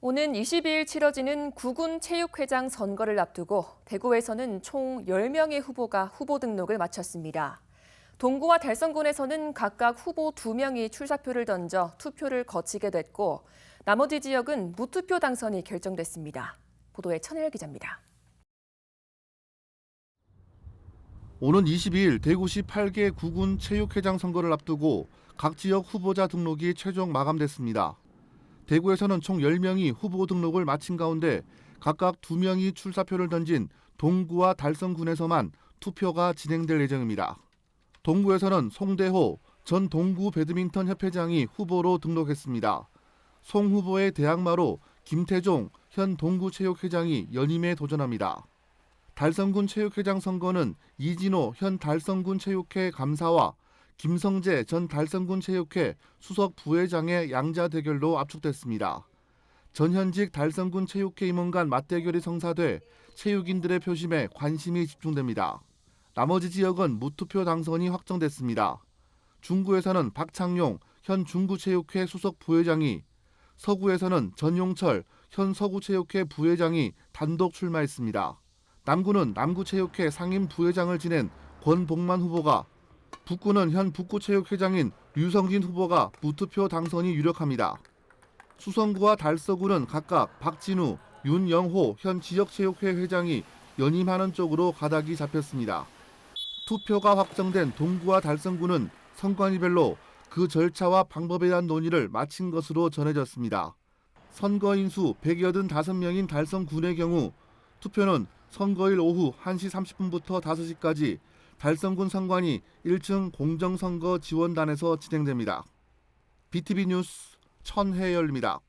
오는 22일 치러지는 구군 체육회장 선거를 앞두고 대구에서는 총 10명의 후보가 후보 등록을 마쳤습니다. 동구와 달성군에서는 각각 후보 2명이 출사표를 던져 투표를 거치게 됐고 나머지 지역은 무투표 당선이 결정됐습니다. 보도에 천혜열 기자입니다. 오는 22일 대구시 8개 구군 체육회장 선거를 앞두고 각 지역 후보자 등록이 최종 마감됐습니다. 대구에서는 총 10명이 후보 등록을 마친 가운데 각각 2명이 출사표를 던진 동구와 달성군에서만 투표가 진행될 예정입니다. 동구에서는 송대호 전 동구 배드민턴 협회장이 후보로 등록했습니다. 송 후보의 대항마로 김태종 현 동구 체육회장이 연임에 도전합니다. 달성군 체육회장 선거는 이진호 현 달성군 체육회 감사와 김성재 전 달성군 체육회 수석 부회장의 양자 대결로 압축됐습니다. 전현직 달성군 체육회 임원 간 맞대결이 성사돼 체육인들의 표심에 관심이 집중됩니다. 나머지 지역은 무투표 당선이 확정됐습니다. 중구에서는 박창용 현 중구체육회 수석 부회장이 서구에서는 전용철 현 서구체육회 부회장이 단독 출마했습니다. 남구는 남구체육회 상임 부회장을 지낸 권복만 후보가 북구는 현 북구체육회장인 류성진 후보가 무투표 당선이 유력합니다. 수성구와 달서구는 각각 박진우, 윤영호 현 지역체육회 회장이 연임하는 쪽으로 가닥이 잡혔습니다. 투표가 확정된 동구와 달성구는 선관위별로 그 절차와 방법에 대한 논의를 마친 것으로 전해졌습니다. 선거인 수 185명인 달성군의 경우 투표는 선거일 오후 1시 30분부터 5시까지 달성군 선관위 1층 공정선거 지원단에서 진행됩니다. BTV 뉴스 천혜열입니다.